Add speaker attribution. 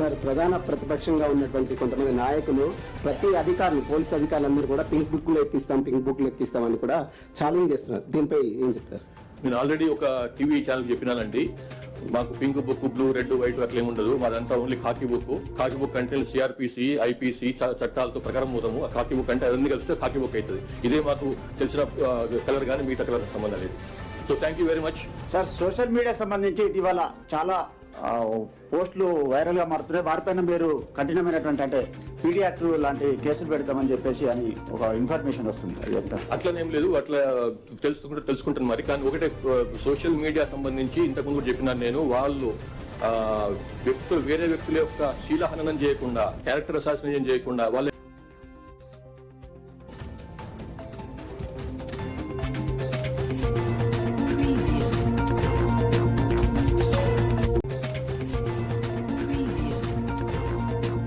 Speaker 1: Sir ప్రధాన ప్రతిపక్షంగా ఉన్నటువంటి కొంతమంది నాయకులు ప్రతి అధికారులు పోలీస్ అధికారులందరూ కూడా పింక్ బుక్లో ఎక్కిస్తాం పింక్ బుక్లో ఎక్కిస్తాం అని కూడా ఛాలెంజ్ చేస్తున్నారు. దీనిపై ఏం చెప్తారు?
Speaker 2: నేను ఆల్రెడీ ఒక టీవీ ఛానల్ చెప్పినానండి. మాకు pink book blue red white అట్లా ఏమి ఉండదు. మాదంతా only khaki book khaki book అంటే సిఆర్పిసి ఐపీసీ చట్టాలతో ప్రకారం పోతాము. ఆ కాకి బుక్ అంటే అన్ని కలిస్తే కాకి బుక్ అవుతుంది ఇదే మాకు తెలిసిన కలర్ కానీ మిగతా కలర్ సంబంధం లేదు. So thank you very much
Speaker 3: sir social media సంబంధించి ఇటీవల చాలా పోస్టులు వైరల్గా మారుతున్నాయి. వారిపైన మీరు కఠినమైనటువంటి అంటే పీడీ యాక్ట్ లాంటి కేసులు పెడతామని చెప్పేసి అని ఒక ఇన్ఫర్మేషన్ వస్తుంది.
Speaker 2: అట్లనేం లేదు. అట్లా తెలుసుకుంటే తెలుసుకుంటాను మరి. కానీ ఒకటే సోషల్ మీడియా సంబంధించి ఇంతకుముందు చెప్పినాను నేను వాళ్ళు వ్యక్తులు వేరే వ్యక్తుల యొక్క శీలహననం చేయకుండా క్యారెక్టర్ అసాసినేషన్ చేయకుండా వాళ్ళ